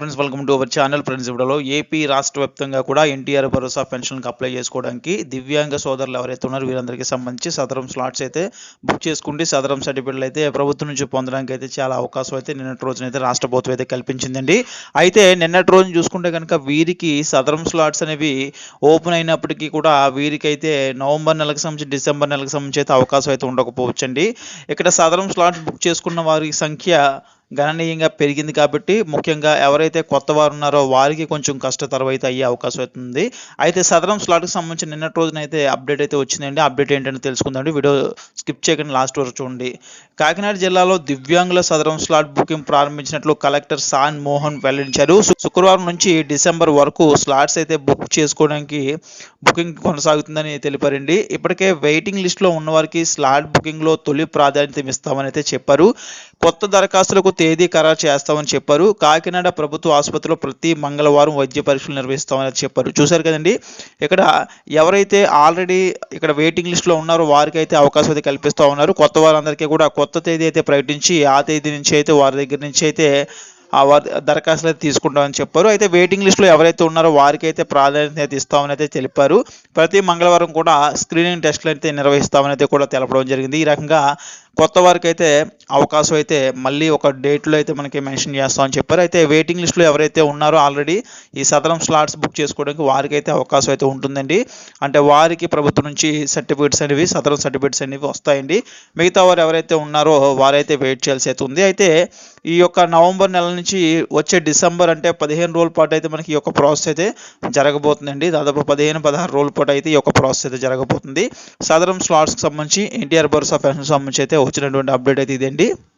Friends welcome to our channel friends ఇవ్వడంలో AP రాష్ట్ర వ్యాప్తంగా కూడా ఎన్టీఆర్ భరోసా పెన్షన్కి అప్లై చేసుకోవడానికి దివ్యాంగ సోదరులు ఎవరైతే ఉన్నారో వీరందరికీ సంబంధించి సదరం స్లాట్స్ అయితే బుక్ చేసుకుంటే సదరం సర్టిఫికెట్లు అయితే ప్రభుత్వం నుంచి పొందడానికి అయితే చాలా అవకాశం అయితే నిన్నటి రోజున అయితే రాష్ట్ర ప్రభుత్వం అయితే కల్పించిందండి. అయితే నిన్నటి రోజున చూసుకుంటే కనుక వీరికి సదరం స్లాట్స్ అనేవి ఓపెన్ అయినప్పటికీ కూడా వీరికైతే నవంబర్ నెలకు సంబంధించి డిసెంబర్ నెలకు సంబంధించి అయితే అవకాశం అయితే ఉండకపోవచ్చండి. ఇక్కడ సదరం స్లాట్స్ బుక్ చేసుకున్న వారి సంఖ్య గణనీయంగా పెరిగింది కాబట్టి ముఖ్యంగా ఎవరైతే కొత్త వారు ఉన్నారో వారికి కొంచెం కష్టతరం అయితే అయ్యే అవకాశం అవుతుంది అయితే సదరం స్లాట్కి సంబంధించి నిన్నటి రోజున అయితే అప్డేట్ అయితే వచ్చిందండి. అప్డేట్ ఏంటంటే తెలుసుకుందాం వీడియో స్కిప్ చేయకుండా లాస్ట్ వరకు చూడండి. కాకినాడ జిల్లాలో దివ్యాంగుల సదరం స్లాట్ బుకింగ్ ప్రారంభించినట్లు కలెక్టర్ సాన్ మోహన్ వెల్లడించారు. శుక్రవారం నుంచి డిసెంబర్ వరకు స్లాట్స్ అయితే బుక్ చేసుకోవడానికి బుకింగ్ కొనసాగుతుందని తెలిపారండి. ఇప్పటికే వెయిటింగ్ లిస్ట్లో ఉన్నవారికి స్లాట్ బుకింగ్లో తొలి ప్రాధాన్యత ఇస్తామని అయితే చెప్పారు. కొత్త దరఖాస్తులకు తేదీ ఖరారు చేస్తామని చెప్పారు. కాకినాడ ప్రభుత్వ ఆసుపత్రిలో ప్రతి మంగళవారం వైద్య పరీక్షలు నిర్వహిస్తామని చెప్పారు. చూశారు కదండి? ఇక్కడ ఎవరైతే ఆల్రెడీ ఇక్కడ వెయిటింగ్ లిస్ట్లో ఉన్నారో వారికి అయితే అవకాశం అయితే కల్పిస్తూ ఉన్నారు. కొత్త వారందరికీ కూడా కొత్త తేదీ అయితే ప్రకటించి ఆ తేదీ నుంచి అయితే వారి దగ్గర నుంచి అయితే ఆ వారి దరఖాస్తులు అయితే తీసుకుంటామని చెప్పారు. అయితే వెయిటింగ్ లిస్టులో ఎవరైతే ఉన్నారో వారికి అయితే ప్రాధాన్యత అయితే ఇస్తామని అయితే తెలిపారు. ప్రతి మంగళవారం కూడా స్క్రీనింగ్ టెస్టులు అయితే నిర్వహిస్తామని అయితే కూడా తెలపడం జరిగింది. ఈ రకంగా కొత్త వారికి అయితే అవకాశం అయితే మళ్ళీ ఒక డేట్లో అయితే మనకి మెన్షన్ చేస్తామని చెప్పారు. అయితే వెయిటింగ్ లిస్ట్లో ఎవరైతే ఉన్నారో ఆల్రెడీ ఈ సదరం స్లాట్స్ బుక్ చేసుకోవడానికి వారికి అయితే అవకాశం అయితే ఉంటుందండి. అంటే వారికి ప్రభుత్వం నుంచి సర్టిఫికేట్స్ అనేవి సదరం సర్టిఫికేట్స్ అనేవి వస్తాయండి. మిగతా వారు ఎవరైతే ఉన్నారో వారైతే వెయిట్ చేయాల్సి అయితే ఉంది. అయితే ఈ యొక్క నవంబర్ నెల నుంచి వచ్చే డిసెంబర్ అంటే పదిహేను రోజుల పాటు అయితే మనకి ఈ యొక్క ప్రాసెస్ అయితే జరగబోతుందండి. దాదాపు పదిహేను పదహారు రోజుల పాటు అయితే ఈ యొక్క ప్రాసెస్ అయితే జరగబోతుంది. సదరం స్లాట్స్కి సంబంధించి ఎన్టీఆర్ భరోసా పెన్షన్ సంబంధించి అయితే వచ్చినటువంటి అప్డేట్ అయితే ఇదండి. D